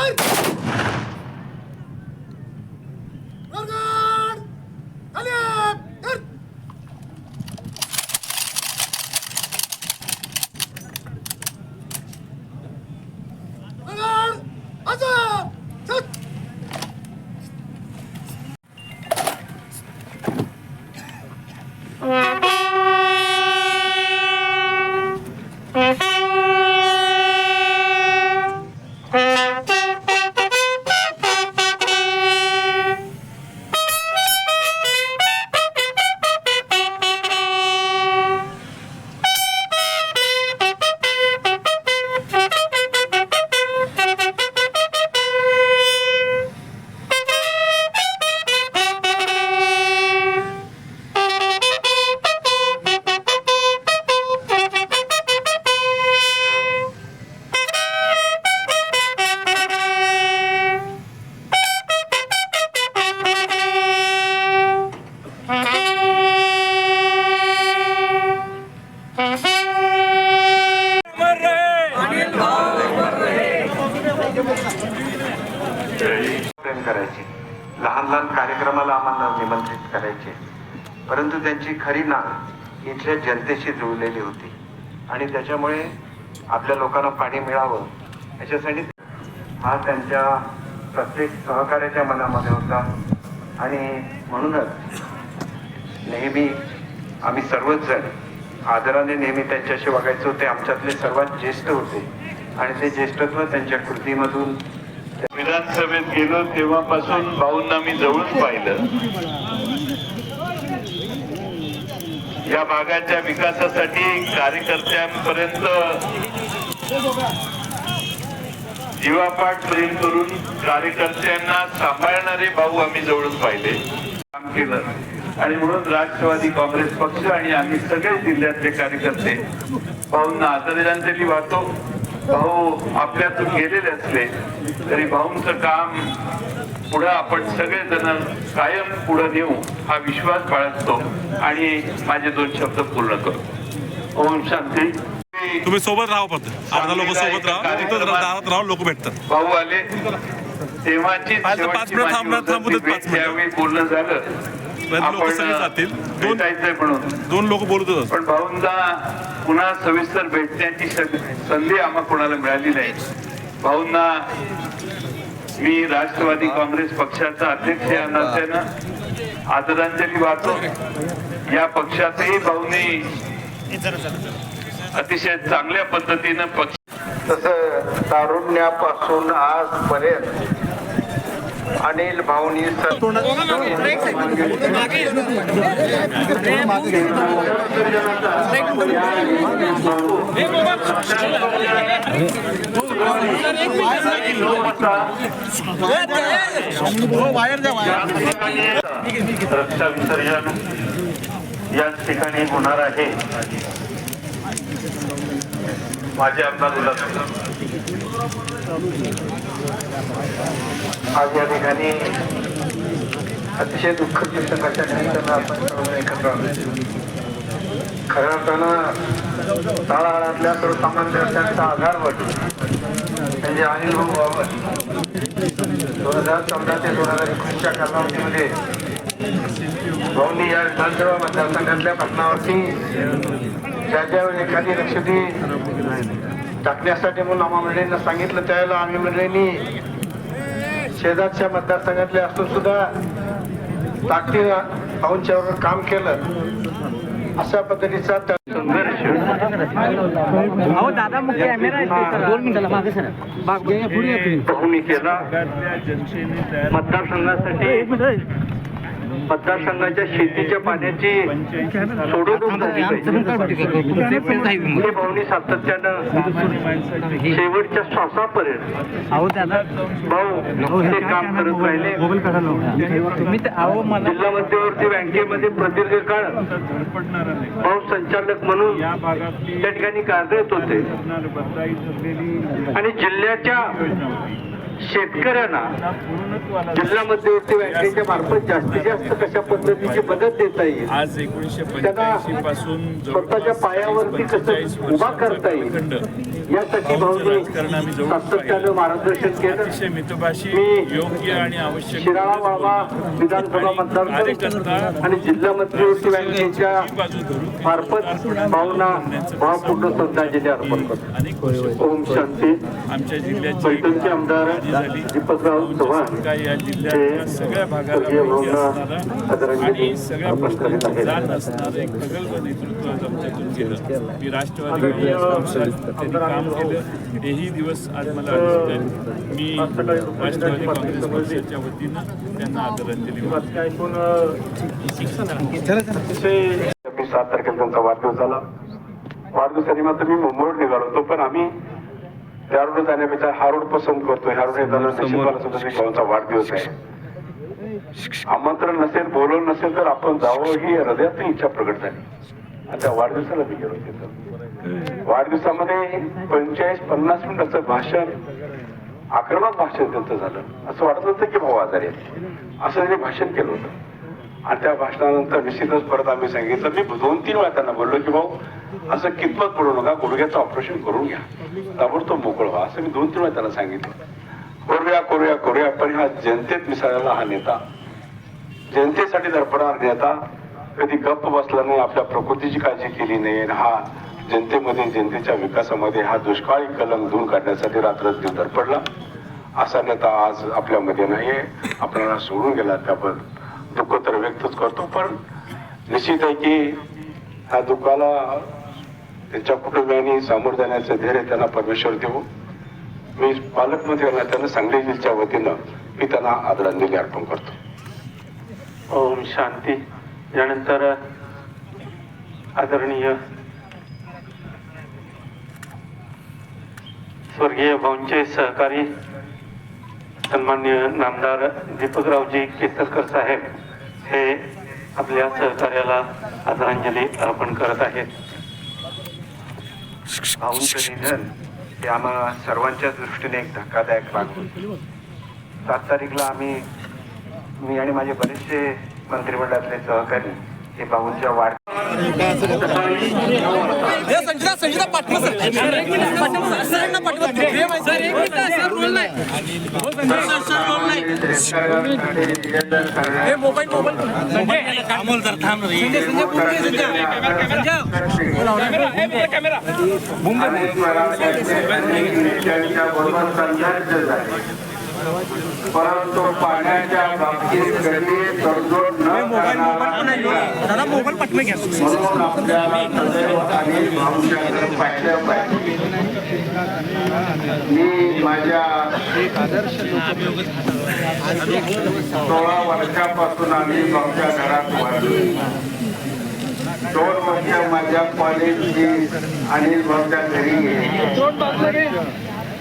प्रेम लहान कार्यक्रमाला आम्हाला निमंत्रित करायचे. परंतु त्यांची खरी ना इथल्या जनतेशी जुळलेली होती. आणि त्याच्यामुळे आपल्या लोकांना पाणी मिळावं याच्यासाठी हा त्यांच्या प्रत्येक सहकार्याच्या मनामध्ये होता. आणि म्हणूनच नेहमी आम्ही सर्वच जण आदराने नेहमी त्यांच्याशी वागायचो. ते आमच्यातले सर्वात ज्येष्ठ होते. आणि ते ज्येष्ठत्व त्यांच्या कृतीमधून विधानसभेत गेलो तेव्हापासून भाऊंना मी जवळून पाहिलं. या भागाच्या विकासासाठी कार्यकर्त्यांपर्यंत जीवापाठ प्रेम करून कार्यकर्त्यांना सांभाळणारे भाऊ आम्ही जवळून पाहिले. काम केलं. आणि म्हणून राष्ट्रवादी काँग्रेस पक्ष आणि आम्ही सगळे जिल्ह्यातले कार्यकर्ते भाऊंना आदरांजली वाहतो. भाऊ आपल्यातून गेलेले असले तरी भाऊंचं काम पुढं आपण सगळेजण कायम पुढं नेऊ हा विश्वास बाळगतो आणि माझे दोन शब्द पूर्ण करतो. ओम शांती. तुम्ही सोबत राहा फक्त. अर्धा लोक सोबत राहा. राहून लोक भेटतात. भाऊ आले. तेव्हाची. त्यावेळी बोलणं झालं. लोक सगळे जातील. दोन भेटायचंय म्हणून. दोन लोक बोलतच पण भाऊंना पुन्हा सविस्तर भेटण्याची संधी आम्हा कोणाला मिळाली नाही. भाऊंना मी राष्ट्रवादी काँग्रेस पक्षाचा अध्यक्ष या नात्यानं आदरांजली वाहतो. या पक्षातही भाऊंनी अतिशय चांगल्या पद्धतीनं पक्ष तसं तारुण्यापासून आजपर्यंत अनिल भाऊनी रक्षा विसर्जन याच ठिकाणी होणार आहे. माझे आमदार उल्हास आज या ठिकाणी अतिशय दुःख पुस्तकाच्या निमित्तानं आपण सर्व एकत्र आलो खऱ्या अर्थानं तळाळातल्या सर्वसामान्य त्यांचा आधार म्हणजे अनिल भाऊ बाबत दोन हजार चौदा ते दोन हजार एकोणीसच्या कालावधीमध्ये भाऊंनी या विधानसभा मतदारसंघातल्या प्रश्नावरती ज्या ज्यावेळी एखादी लक्षदी टाकण्यासाठी म्हणून आम्हा मंडळींना सांगितलं त्यावेळेला आम्ही मंडळींनी शेजारच्या मतदारसंघातले असून सुद्धा ताकदीनं भाऊंच्यावर काम केलं. अशा पद्धतीचा केला मतदारसंघासाठी मतदारसंघाच्या शेतीच्या पाण्याची सोडवणूक झाली पाहिजे. हे भाऊनी सातत्यानं शेवटच्या श्वासापर्यंत. भाऊ हे काम करत राहिले. जिल्हा मध्यवर्ती बँकेमध्ये प्रदीर्घ काळ भाऊ संचालक म्हणून त्या ठिकाणी कार्यरत होते. आणि जिल्ह्याच्या शेतकऱ्यांना जिल्हा मध्यवर्ती बँकेच्या मार्फत जास्तीत जास्त कशा पद्धतीची मदत देता येईल? आज एकोणीसशे त्यांना पंच्याऐंशी पासून स्वतःच्या पायावरती कसं उभा करता येईल? यासाठी सातत्यानं मार्गदर्शन केलं. मितभाषी मी योग्य आणि आवश्यक शिराळा वाळवा विधानसभा मतदारसंघ आणि जिल्हा मध्यवर्ती बँकेच्या मार्फत भावना भावपूर्ण श्रद्धांजली अर्पण करतो. ओम शांती. आमच्या जिल्ह्याची आमदार झाली. दीपकराव चव्हाण का या जिल्ह्याच्या सगळ्या भागाला माहिती असणारा आणि सगळ्या अर्पण करीत प्रश्नांची आहेत. जाण असणारं. एक प्रगल्भ नेतृत्व आज आमच्यातून केलं. मी राष्ट्रवादी त्यांनी काम केलं. दिवस आज मला आठवत आहेत. मी राष्ट्रवादी काँग्रेस पक्षाच्या वतीनं त्यांना आदरांजली सात तारखेला त्यांचा वाढदिवस झाला. वाढदिवसानिमित्त मी मुंबईवर निघालो होतो पण आम्ही त्या रोड जाण्यापेक्षा हा रोड पसंत करतो ह्या रोड येताना वाढदिवस आहे. आमंत्रण नसेल बोलवलं नसेल तर आपण जावं ही हृदयात इच्छा प्रकट झाली. आणि त्या वाढदिवसाला मी गेलो तिथं. वाढदिवसामध्ये पंचेचाळीस पन्नास मिनिटाचं भाषण आक्रमक भाषण त्यांचं झालं. असं वाटत होतं की भाऊ आजारी असं त्यांनी भाषण केलं होतं. आणि त्या भाषणानंतर निश्चितच परत आम्ही सांगितलं. मी दोन तीन वेळा त्यांना बोललो की भाऊ असं कितपत पडू नका गुडघ्याचं ऑपरेशन करून घ्या. ताबडतोब मोकळ व्हा. असं मी दोन तीन वेळा त्यांना सांगितलं. करूया करूया करूया पण ह्या जनतेत मिसळलेला हा नेता. जनतेसाठी धडपडणारा नेता. कधी गप्प बसला नाही आपल्या प्रकृतीची काळजी केली नाही. हा जनतेमध्ये जनतेच्या विकासामध्ये हा दुष्काळी कलम धुवून काढण्यासाठी रात्रदिवस धडपडला. असा नेता आज आपल्यामध्ये नाहीये. आपल्याला सोडून गेला त्याबद्दल दुःख तर व्यक्तच करतो. पण निश्चित आहे की ह्या दुःखाला त्यांच्या कुटुंबियांनी सामोर जाण्याचं धैर्य त्यांना परमेश्वर देऊ. मी पालकमंत्री यांना त्यांना सांगली जिल्ह्याच्या वतीनं मी त्यांना आदरांजली अर्पण करतो. ओम शांती. यानंतर आदरणीय स्वर्गीय भाऊंचे सहकारी सन्मान्य नामदार दीपकरावजी केसरकर साहेब हे आपल्या सहकार्याला आदरांजली अर्पण करत आहेत. भाऊंचं निधन हे आम्हा सर्वांच्याच दृष्टीने एक धक्कादायक बाब होती सात तारीखला आम्ही मी आणि माझे बरेचसे मंत्रिमंडळातले सहकारी हे भाऊंच्या वाढ संचिता संचिता पाठवा सर पाठवा सर पाठवा सर एक मिनिट सर रोल नाही सर सर रोल नाही हे मोबाईल मोबाईल. अमोल जर थांब रे संजय संजय बुंगे संजय. कॅमेरा परंतु पाण्याच्या बाबतीत कधी तडजोड न करणारा दादा मोबाईल पाठवा घ्या. म्हणून आपल्याला सदैव आणि भाऊच्याकडे पाहिलं पाहिजे. मी माझ्या सोळा वर्षापासून आम्ही भाऊच्या घरात वाढलो. दोन वर्ष माझ्या कॉलेजची अनिल भाऊच्या घरी गेली.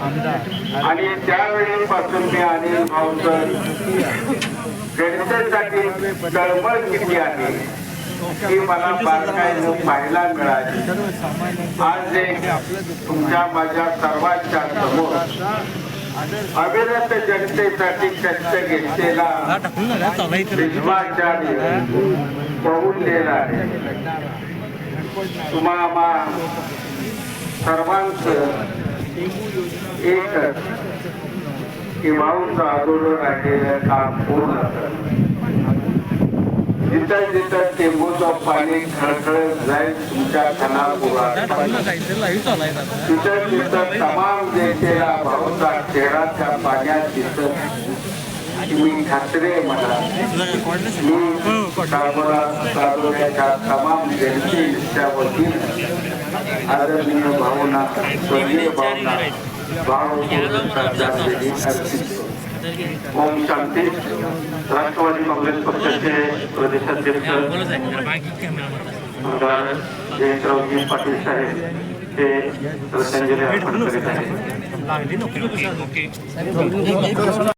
आणि त्यावेळीपासून मी अनिल भाऊचं जनतेसाठी तळमळ किती आहे ही मला बारकाईनं पाहायला मिळाली. आज तुमच्या माझ्या सर्वांच्या समोर अविरत जनतेसाठी कष्ट घेतलेला भीष्माचार्य बहुलेला आहे. तुम्हा आम्हा सर्वांचं एकच की भाऊचं आंदोलन राहिलेलं काम पूर्ण जिथं जिथं टेंबूचं पाणी खळखळत जाईल तुमच्या खनापुरात तिथं तिथं तमाम जनतेला भाऊचा चेहरा त्या पाण्यात दिसत मी खात्री मला. मी काळोबा तालुक्याच्या तमाम जनतेच्या वतीनं आदरणीय भावना स्वर्गीय भावना भाव श्रद्धांजली अर्पित ओम शांती राष्ट्रवादी काँग्रेस पक्षाचे प्रदेशाध्यक्ष आमदार जयंतरावजी पाटील साहेब हे श्रद्धांजली अर्पण करीत आहेत